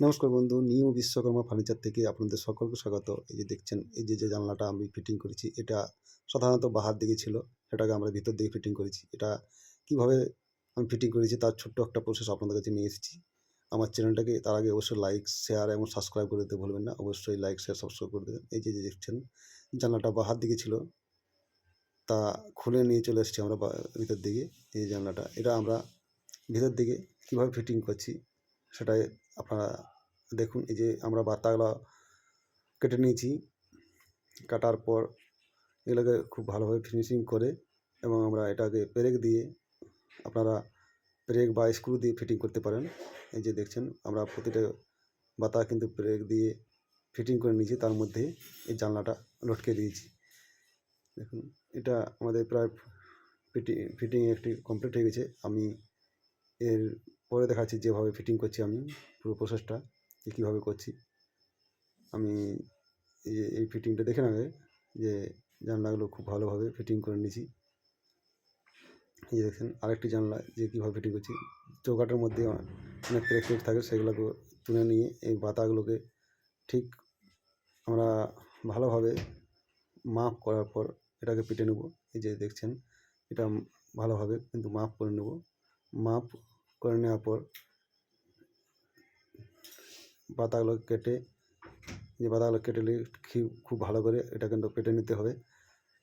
নমস্কার বন্ধু, new Vishwakarma furniture থেকে আপনাদের সকলকে স্বাগত। এই যে দেখছেন, এই যে যে জানলাটা আমি ফিটিং করেছি, এটা সাধারণত বাহার দিকে ছিল এটাকে আমরা ভিতর দিকে ফিটিং করেছি। এটা কীভাবে আমি ফিটিং করেছি, তার ছোট্ট একটা প্রসেস আপনাদের কাছে নিয়ে এসেছি। আমার চ্যানেলটাকে তার আগে অবশ্যই লাইক শেয়ার এবং সাবস্ক্রাইব করে দিতে ভুলবেন না। অবশ্যই লাইক শেয়ার সাবস্ক্রাইব করে দেবেন। এই যে যে দেখছেন, জানলাটা বাহার দিকে ছিল, তা খুলে নিয়ে চলে এসেছি আমরা ভিতর দিকে। এই জানলাটা, এটা আমরা ভিতর দিকে কীভাবে ফিটিং করছি সেটাই আপনারা দেখুন, এই যে আমরা বাতাগুলো কেটে নিয়েছি। কাটার পর এগুলোকে খুব ভালোভাবে ফিনিশিং করে এবং আমরা এটাকে পেরেক দিয়ে আপনারা পেরেক বা স্ক্রু দিয়ে ফিটিং করতে পারেন। এই যে দেখছেন, আমরা প্রতিটা বাতা কিন্তু পেরেক দিয়ে ফিটিং করে নিয়েছি। তার মধ্যে এই জানলাটা লটকে দিয়েছি। দেখুন, এটা আমাদের প্রায় ফিটিং ফিটিং একটি কমপ্লিট হয়ে গেছে। আমি এর পরে দেখাচ্ছি যেভাবে ফিটিং করছি আমি, পুরো প্রসেসটা যে কীভাবে করছি। আমি এই ফিটিংটা দেখে আগে যে, জানলাগুলো খুব ভালোভাবে ফিটিং করে নিয়েছি। এই যে দেখছেন, আরেকটি জানলা যে কীভাবে ফিটিং করছি। চৌকাটের মধ্যে অনেক ক্রেক থাকে, সেগুলোকে তুলে নিয়ে এই বাতাগুলোকে ঠিক আমরা ভালোভাবে মাপ করার পর এটাকে পিটে নেব। এই যে দেখছেন, এটা ভালোভাবে কিন্তু মাপ করে নেব। মাপ করে নেওয়ার পর পাতাগুলো কেটে, যে পাতাগুলো কেটে খুব ভালো করে এটা কিন্তু কেটে নিতে হবে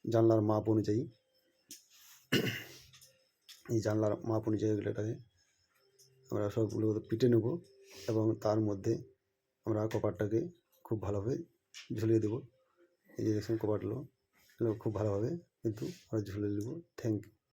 জানলার মাপ অনুযায়ী। এই জানলার মাপ অনুযায়ী এগুলো এটাকে আমরা সবগুলো পিটে নেব এবং তার মধ্যে আমরা কপারটাকে খুব ভালোভাবে ঝুলিয়ে দেবো। এই যে দেখছেন কপারগুলো খুব ভালোভাবে কিন্তু আমরা ঝুলিয়ে দেবো। Thank you.